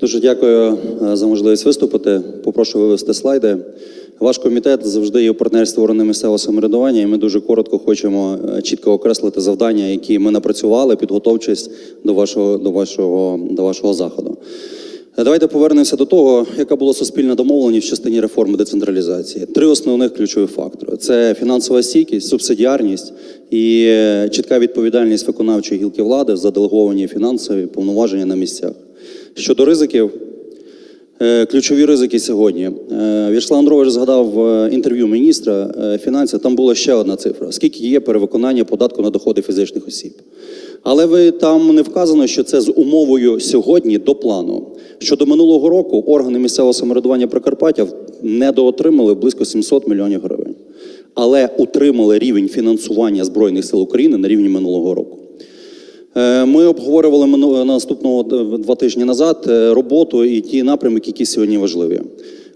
Дуже дякую е, за можливість виступити. Попрошу вивести слайди. Ваш комітет завжди є у партнерстві органів місцевого самоврядування, і ми дуже коротко хочемо е, чітко окреслити завдання, які ми напрацювали, підготовчись до вашого, до вашого, до вашого заходу. Е, Давайте повернемося до того, яка була суспільна домовленість в частині реформи децентралізації. Три основних ключові фактори: це фінансова стійкість, субсидіарність і чітка відповідальність виконавчої гілки влади за делеговані фінансові повноваження на місцях. Щодо ризиків, Е, Ключові ризики сьогодні. Е, В'ячеслав Андрович згадав в інтерв'ю міністра е, фінансів. Там була ще одна цифра: скільки є перевиконання податку на доходи фізичних осіб. Але ви там не вказано, що це з умовою сьогодні до плану. Щодо минулого року органи місцевого самоврядування Прикарпаття недоотримали близько 700 мільйонів гривень, але утримали рівень фінансування збройних сил України на рівні минулого року. Е, Ми обговорювали наступного два тижні назад е, роботу і ті напрямки, які сьогодні важливі.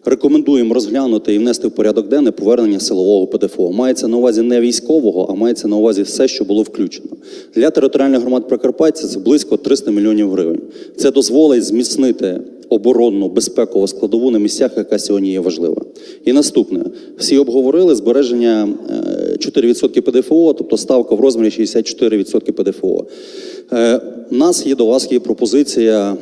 Рекомендуємо розглянути і внести в порядок денний повернення силового ПДФО. Мається на увазі не військового, а мається на увазі все, що було включено. Для територіальних громад Прикарпаття це близько 300 мільйонів гривень. Це дозволить зміцнити оборонну безпекову складову на місцях, яка сьогодні є важлива. І наступне: всі обговорили збереження е, 4% ПДФО, тобто ставка в розмірі 64% ПДФО. Е, У нас є до вас є пропозиція.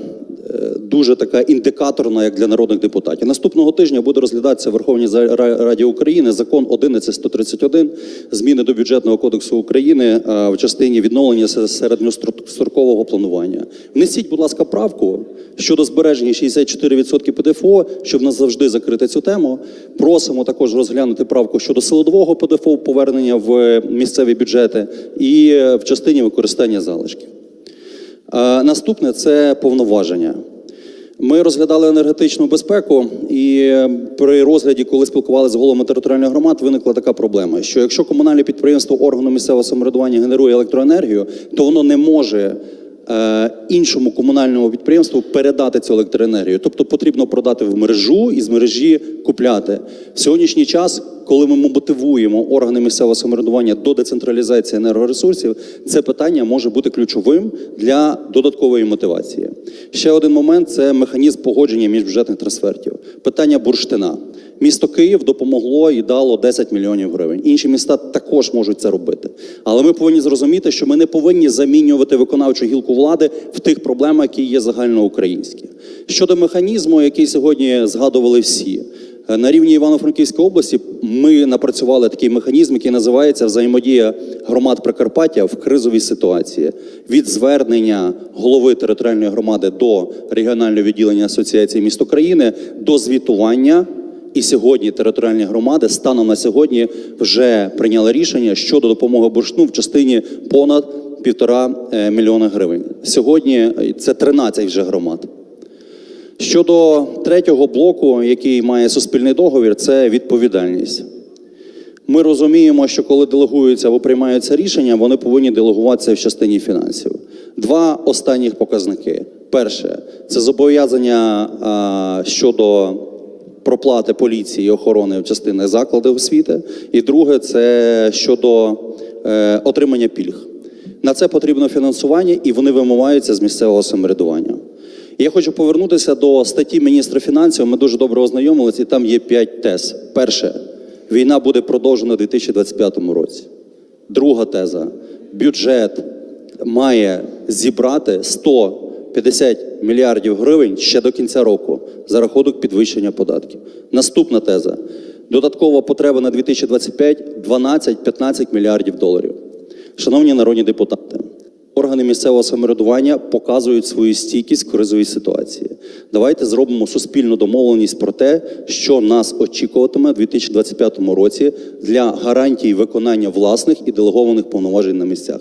Дуже така індикаторна, як для народних депутатів. Наступного тижня буде розглядатися в Верховній Раді України закон 11131, зміни до бюджетного кодексу України е, в частині відновлення середньострокового планування. Внесіть, будь ласка, правку щодо збереження 64% ПДФО, щоб нас завжди закрити цю тему. Просимо також розглянути правку щодо силового ПДФО повернення в місцеві бюджети і е, в частині використання залишків. Е, Наступне це повноваження. Ми розглядали енергетичну безпеку, і е, при розгляді, коли спілкувалися з головами територіальних громад, виникла така проблема: що якщо комунальне підприємство органу місцевого самоврядування генерує електроенергію, то воно не може е, іншому комунальному підприємству передати цю електроенергію. Тобто потрібно продати в мережу і з мережі купляти. В сьогоднішній час, коли ми мотивуємо органи місцевого самоврядування до децентралізації енергоресурсів, це питання може бути ключовим для додаткової мотивації. Ще один момент це механізм погодження міжбюджетних трансфертів. Питання бурштина. Місто Київ допомогло і дало 10 мільйонів гривень. Інші міста також можуть це робити. Але ми повинні зрозуміти, що ми не повинні замінювати виконавчу гілку влади в тих проблемах, які є загальноукраїнські. Щодо механізму, який сьогодні згадували всі. Е, На рівні Івано-Франківської області ми напрацювали такий механізм, який називається взаємодія громад Прикарпаття в кризовій ситуації від звернення голови територіальної громади до регіонального відділення асоціації міст України до звітування. І сьогодні територіальні громади станом на сьогодні вже прийняли рішення щодо допомоги бурштину в частині понад півтора е, мільйона гривень. Сьогодні е, це 13 вже громад. Щодо третього блоку, який має суспільний договір, це відповідальність. Ми розуміємо, що коли делегуються або приймаються рішення, вони повинні делегуватися в частині фінансів. Два останніх показники: перше це зобов'язання а, щодо проплати поліції і охорони в частини закладів освіти. І друге це щодо е, отримання пільг. На це потрібно фінансування, і вони вимиваються з місцевого самоврядування. Я хочу повернутися до статті міністра фінансів. Ми дуже добре ознайомилися, і там є п'ять тез. Перше, війна буде продовжена у 2025 році. Друга теза: бюджет має зібрати 150 мільярдів гривень ще до кінця року за рахунок підвищення податків. Наступна теза: додаткова потреба на 2025 – 12-15 мільярдів доларів. Шановні народні депутати, органи місцевого самоврядування показують свою стійкість в кризовій ситуації. Давайте зробимо суспільну домовленість про те, що нас очікуватиме у 2025 році для гарантій виконання власних і делегованих повноважень на місцях.